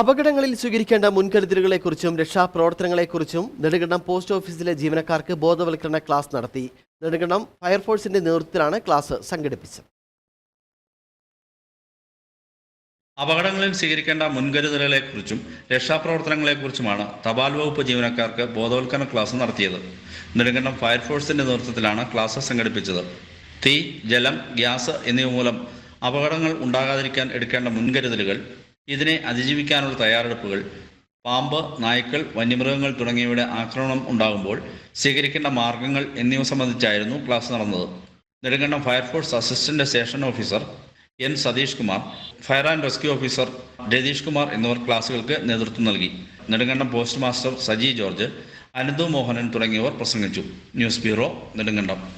അപകടങ്ങളിൽ സ്വീകരിക്കേണ്ട മുൻകരുതലുകളെക്കുറിച്ചും രക്ഷാപ്രവർത്തനങ്ങളെക്കുറിച്ചും നെടുങ്കണ്ടം പോസ്റ്റ് ഓഫീസിലെ ജീവനക്കാർക്ക് ബോധവൽക്കരണ ക്ലാസ് നടത്തി. നെടുങ്കണ്ടം ഫയർഫോഴ്സിന്റെ നേതൃത്വത്തിലാണ് ക്ലാസ് സംഘടിപ്പിച്ചത്. അപകടങ്ങളിൽ സ്വീകരിക്കേണ്ട മുൻകരുതലുകളെക്കുറിച്ചും രക്ഷാപ്രവർത്തനങ്ങളെക്കുറിച്ചുമാണ് തപാൽ വകുപ്പ് ജീവനക്കാർക്ക് ബോധവൽക്കരണ ക്ലാസ് നടത്തിയത്. നെടുങ്കണ്ടം ഫയർഫോഴ്സിന്റെ നേതൃത്വത്തിലാണ് ക്ലാസ് സംഘടിപ്പിച്ചത്. തീ ജലം ഗ്യാസ് എന്നിവ മൂലം അപകടങ്ങൾ ഉണ്ടാകാതിരിക്കാൻ എടുക്കേണ്ട മുൻകരുതലുകൾ ഇതിനെ അതിജീവിക്കാനുള്ള തയ്യാറെടുപ്പുകൾ പാമ്പ് നായ്ക്കൾ വന്യമൃഗങ്ങൾ തുടങ്ങിയവയുടെ ആക്രമണം ഉണ്ടാകുമ്പോൾ സ്വീകരിക്കേണ്ട മാർഗങ്ങൾ എന്നിവ സംബന്ധിച്ചായിരുന്നു ക്ലാസ് നടന്നത്. Nedumkandam fire force assistant station officer N Satheesh Kumar fire and rescue officer Ratheesh Kumar എന്നിവർ ക്ലാസുകൾക്ക് നേതൃത്വം നൽകി. Nedumkandam post master Saji George Ananthu Mohanan തുടങ്ങിയവർ പ്രസംഗിച്ചു. News bureau Nedumkandam.